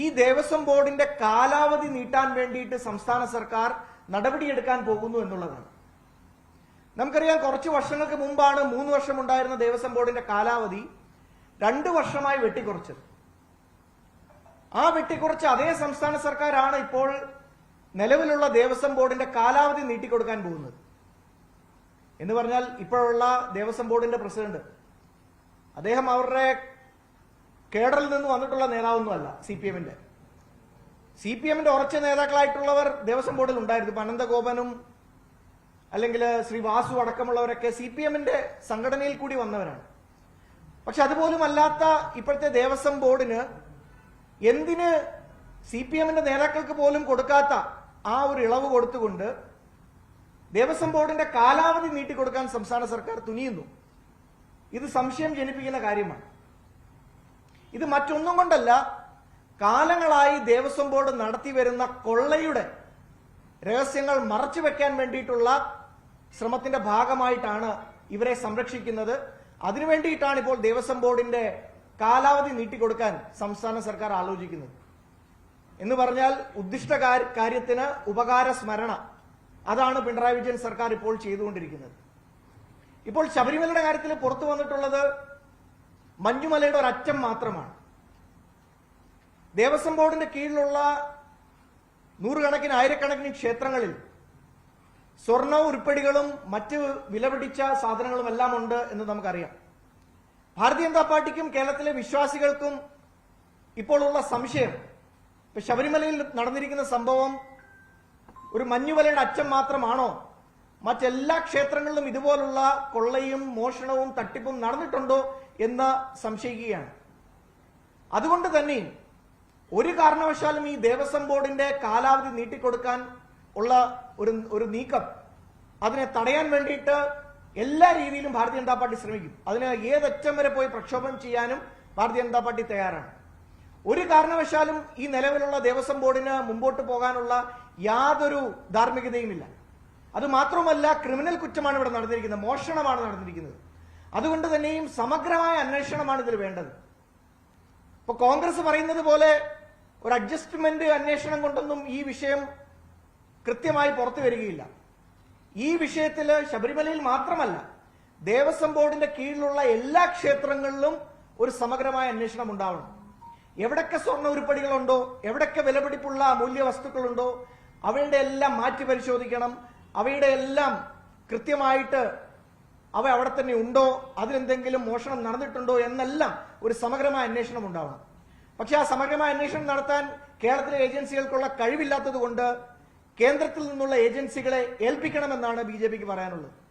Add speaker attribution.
Speaker 1: ഈ ദേവസ്വം ബോർഡിന്റെ കാലാവധി നീട്ടാൻ വേണ്ടിയിട്ട് സംസ്ഥാന സർക്കാർ നടപടിയെടുക്കാൻ പോകുന്നു എന്നുള്ളതാണ്. നമുക്കറിയാം കുറച്ച് വർഷങ്ങൾക്ക് മുമ്പാണ് മൂന്ന് വർഷം ഉണ്ടായിരുന്ന ദേവസ്വം ബോർഡിന്റെ കാലാവധി രണ്ട് വർഷമായി വെട്ടിക്കുറച്ചത്. ആ വെട്ടിക്കുറച്ച അതേ സംസ്ഥാന സർക്കാരാണ് ഇപ്പോൾ നിലവിലുള്ള ദേവസ്വം ബോർഡിന്റെ കാലാവധി നീട്ടിക്കൊടുക്കാൻ പോകുന്നത്. എന്ന് പറഞ്ഞാൽ ഇപ്പോഴുള്ള ദേവസ്വം ബോർഡിന്റെ പ്രസിഡന്റ് അദ്ദേഹം അവരുടെ കേഡറിൽ നിന്ന് വന്നിട്ടുള്ള നേതാവൊന്നുമല്ല സി പി എമ്മിന്റെ സി പി എമ്മിന്റെ ഉറച്ച നേതാക്കളായിട്ടുള്ളവർ ദേവസ്വം ബോർഡിൽ ഉണ്ടായിരുന്നു. ഇപ്പൊ അനന്തഗോപനും അല്ലെങ്കിൽ ശ്രീ വാസു അടക്കമുള്ളവരൊക്കെ സി പി എമ്മിന്റെ സംഘടനയിൽ കൂടി വന്നവരാണ്. പക്ഷെ അതുപോലും അല്ലാത്ത ഇപ്പോഴത്തെ ദേവസ്വം ബോർഡിന് എന്തിന് സി പി എമ്മിന്റെ നേതാക്കൾക്ക് പോലും കൊടുക്കാത്ത ആ ഒരു ഇളവ് കൊടുത്തുകൊണ്ട് ദേവസ്വം ബോർഡിന്റെ കാലാവധി നീട്ടിക്കൊടുക്കാൻ സംസ്ഥാന സർക്കാർ തുനിയുന്നു. ഇത് സംശയം ജനിപ്പിക്കുന്ന കാര്യമാണ്. ഇത് മറ്റൊന്നും കൊണ്ടല്ല. കാലങ്ങളായി ദേവസ്വം ബോർഡ് നടത്തി വരുന്ന കൊള്ളയുടെ രഹസ്യങ്ങൾ മറച്ചു വെക്കാൻ വേണ്ടിയിട്ടുള്ള ശ്രമത്തിന്റെ ഭാഗമായിട്ടാണ് ഇവരെ സംരക്ഷിക്കുന്നത്. അതിനു വേണ്ടിയിട്ടാണ് ഇപ്പോൾ ദേവസ്വം ബോർഡിന്റെ കാലാവധി നീട്ടിക്കൊടുക്കാൻ സംസ്ഥാന സർക്കാർ ആലോചിക്കുന്നത്. എന്ന് പറഞ്ഞാൽ ഉദ്ദിഷ്ട കാര്യ- കാര്യത്തിന് ഉപകാര സ്മരണ. അതാണ് പിണറായി വിജയൻ സർക്കാർ ഇപ്പോൾ ചെയ്തുകൊണ്ടിരിക്കുന്നത്. ഇപ്പോൾ ശബരിമലയുടെ കാര്യത്തിൽ പുറത്തു വന്നിട്ടുള്ളത് മഞ്ഞുമലയുടെ ഒരറ്റം മാത്രമാണ്. ദേവസ്വം ബോർഡിന്റെ കീഴിലുള്ള നൂറുകണക്കിന് ആയിരക്കണക്കിന് ക്ഷേത്രങ്ങളിൽ സ്വർണ ഉരുപ്പടികളും മറ്റ് വിലപിടിച്ച സാധനങ്ങളും എല്ലാം ഉണ്ട് എന്ന് നമുക്കറിയാം. ഭാരതീയ ജനതാ പാർട്ടിക്കും കേരളത്തിലെ വിശ്വാസികൾക്കും ഇപ്പോഴുള്ള സംശയം ശബരിമലയിൽ നടന്നിരിക്കുന്ന സംഭവം ഒരു മഞ്ഞുമലയുടെ അച്ഛൻ മാത്രമാണോ? മറ്റെല്ലാ ക്ഷേത്രങ്ങളിലും ഇതുപോലുള്ള കൊള്ളയും മോഷണവും തട്ടിപ്പും നടന്നിട്ടുണ്ടോ എന്ന് സംശയിക്കുകയാണ്. അതുകൊണ്ട് തന്നെ ഒരു കാരണവശാലും ഈ ദേവസ്വം ബോർഡിന്റെ കാലാവധി നീട്ടിക്കൊടുക്കാൻ ഉള്ള ഒരു ഒരു നീക്കം അതിനെ തടയാൻ വേണ്ടിയിട്ട് എല്ലാ രീതിയിലും ഭാരതീയ ജനതാ പാർട്ടി ശ്രമിക്കും. അതിന് ഏതറ്റം വരെ പോയി പ്രക്ഷോഭം ചെയ്യാനും ഭാരതീയ ജനതാ പാർട്ടി തയ്യാറാണ്. ഒരു കാരണവശാലും ഈ നിലവിലുള്ള ദേവസ്വം ബോർഡിന് മുമ്പോട്ട് പോകാനുള്ള യാതൊരു ധാർമ്മികതയുമില്ല. അത് മാത്രമല്ല ക്രിമിനൽ കുറ്റമാണ് ഇവിടെ നടന്നിരിക്കുന്നത്. മോഷണമാണ് നടന്നിരിക്കുന്നത്. അതുകൊണ്ട് തന്നെയും സമഗ്രമായ അന്വേഷണമാണ് ഇതിൽ വേണ്ടത്. ഇപ്പൊ കോൺഗ്രസ് പറയുന്നത് പോലെ ഒരു അഡ്ജസ്റ്റ്മെന്റ് അന്വേഷണം കൊണ്ടൊന്നും ഈ വിഷയം കൃത്യമായി പുറത്തു വരികയില്ല. ഈ വിഷയത്തിൽ ശബരിമലയിൽ മാത്രമല്ല ദേവസ്വം ബോർഡിന്റെ കീഴിലുള്ള എല്ലാ ക്ഷേത്രങ്ങളിലും ഒരു സമഗ്രമായ അന്വേഷണം ഉണ്ടാവണം. എവിടൊക്കെ സ്വർണ ഉരുപ്പടികളുണ്ടോ എവിടൊക്കെ വിലപിടിപ്പുള്ള അമൂല്യ വസ്തുക്കളുണ്ടോ അവയുടെ എല്ലാം മാറ്റി പരിശോധിക്കണം. അവയുടെ എല്ലാം കൃത്യമായിട്ട് അവ അവിടെ തന്നെ ഉണ്ടോ? അതിലെന്തെങ്കിലും മോഷണം നടന്നിട്ടുണ്ടോ? എന്നെല്ലാം ഒരു സമഗ്രമായ അന്വേഷണം ഉണ്ടാവണം. പക്ഷെ ആ സമഗ്രമായ അന്വേഷണം നടത്താൻ കേരളത്തിലെ ഏജൻസികൾക്കുള്ള കഴിവില്ലാത്തത് കൊണ്ട് കേന്ദ്രത്തിൽ നിന്നുള്ള ഏജൻസികളെ ഏൽപ്പിക്കണമെന്നാണ് ബി പറയാനുള്ളത്.